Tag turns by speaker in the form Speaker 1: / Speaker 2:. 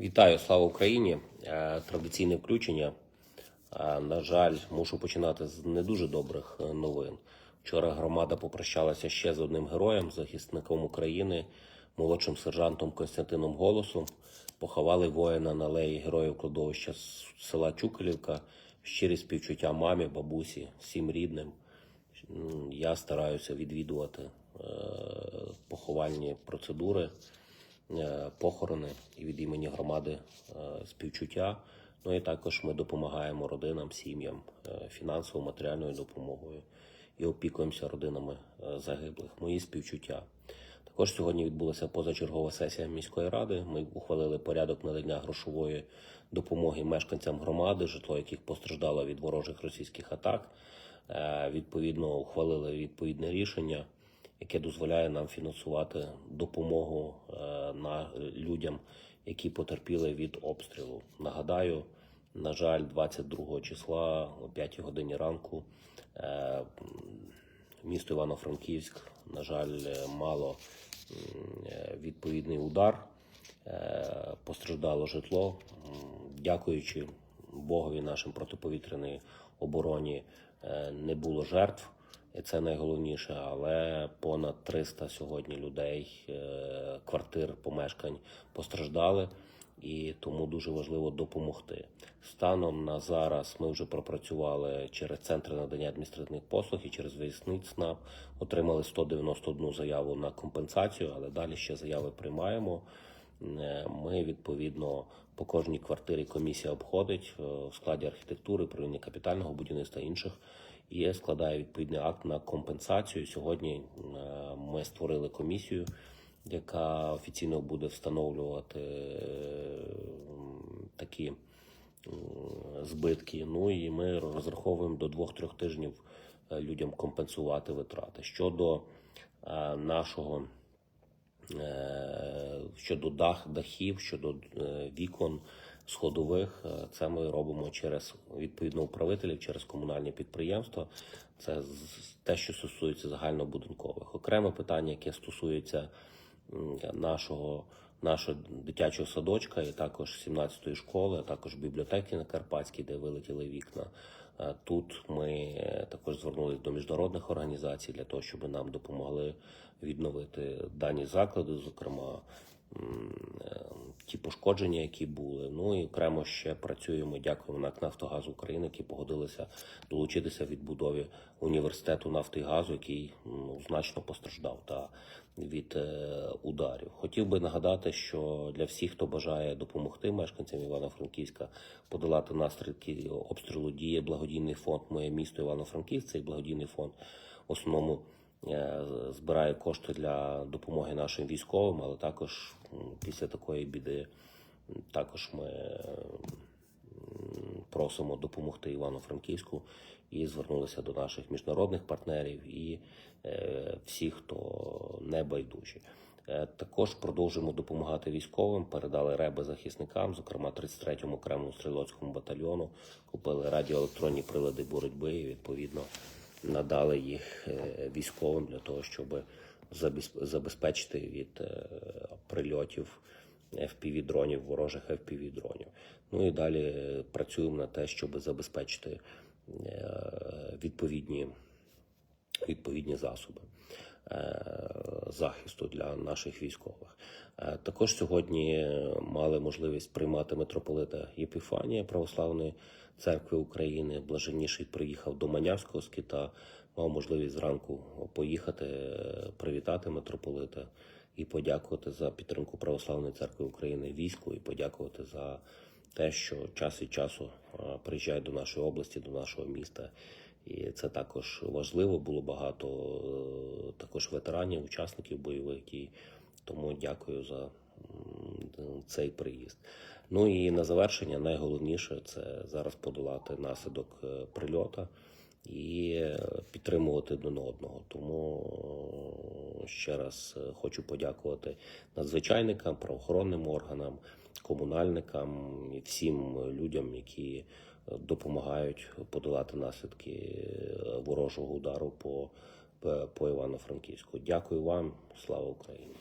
Speaker 1: Вітаю, слава Україні! Е, Традиційне включення. Е, На жаль, мушу починати з не дуже добрих е, новин. Вчора громада попрощалася ще з одним героєм, захисником України, молодшим сержантом Константином Голосом. Поховали воїна на алеї героїв кладовища села Чукалівка. Щирі співчуття мамі, бабусі, всім рідним. Я стараюся відвідувати поховальні процедури, похорони і від імені громади е, співчуття. Ну і також ми допомагаємо родинам, сім'ям е, фінансово, матеріальною допомогою і опікуємося родинами е, загиблих. Мої співчуття. Також сьогодні відбулася позачергова сесія міської ради. Ми ухвалили порядок надання грошової допомоги мешканцям громади, житло яких постраждало від ворожих російських атак. Е, Відповідно, ухвалили відповідне рішення, яке дозволяє нам фінансувати допомогу е, на людям, які потерпіли від обстрілу. Нагадаю, на жаль, 22 числа о 5 годині ранку е, місто Івано-Франківськ, на жаль, е, мало е, відповідний удар. Е, Постраждало житло. Дякуючи Богові, нашим протиповітряній обороні е, не було жертв. І це найголовніше, але понад 300 сьогодні людей, е, квартир, помешкань постраждали, і тому дуже важливо допомогти. Станом на зараз ми вже пропрацювали через центри надання адміністративних послуг і через виясний ЦНАП отримали 191 заяву на компенсацію, але далі ще заяви приймаємо. Е, Ми відповідно по кожній квартирі комісія обходить е, в складі архітектури, управління капітального будівництва інших і складає відповідний акт на компенсацію. Сьогодні е, ми створили комісію, яка офіційно буде встановлювати е, такі збитки. Ну і ми розраховуємо до 2-3 тижнів е, людям компенсувати витрати. Щодо нашого щодо дах, дахів, щодо вікон сходових, е, це ми робимо через відповідно управителів, через комунальні підприємства. Це те, що стосується загальнобудинкових. Окреме питання, яке стосується нашого. Нашого дитячого садочка і також 17-ї школи, а також бібліотеки на Карпатській, де вилетіли вікна. Е, Тут ми е, також звернулися до міжнародних організацій для того, щоб нам допомогли відновити дані заклади, зокрема ті пошкодження, які були. Ну і окремо ще працюємо. Дякуємо НАК Нафтогаз України, які погодилися долучитися в відбудові університету нафти і газу, який ну, значно постраждав та від е, ударів. Хотів би нагадати, що для всіх, хто бажає допомогти мешканцям Івано-Франківська подолати наслідки обстрілу, діє благодійний фонд Моє місто Івано-Франківськ. Цей благодійний фонд в основному е, збирає кошти для допомоги нашим військовим, але також після такої біди також ми е, просимо допомогти Івано-Франківську і звернулися до наших міжнародних партнерів і е, всіх, хто не байдужі. Е, Також продовжуємо допомагати військовим. Передали реби захисникам, зокрема 33-му окремому стрілоцькому батальйону. Купили радіоелектронні прилади боротьби і відповідно надали їх е, військовим для того, щоб забез- забезпечити від е, прильотів fpv дронів ворожих fpv дронів Ну і далі е, працюємо на те, щоб забезпечити відповідні відповідні засоби е, захисту для наших військових. Е, Також сьогодні мали можливість приймати митрополита Єпіфанія Православної церкви України. Блаженніший приїхав до Манявського скита, мав можливість зранку поїхати, е, привітати митрополита і подякувати за підтримку Православної церкви України війську, і подякувати за те, що час від часу приїжджають до нашої області, до нашого міста. І це також важливо. Було багато е, також ветеранів, учасників бойових дій. Тому дякую за цей приїзд. Ну і на завершення найголовніше це зараз подолати наслідок е, прильота і е, підтримувати один одного. Тому ще раз хочу подякувати надзвичайникам, правоохоронним органам, комунальникам і всім людям, які допомагають подолати наслідки е, ворожого удару по, по Івано-Франківську. Дякую вам, слава Україні!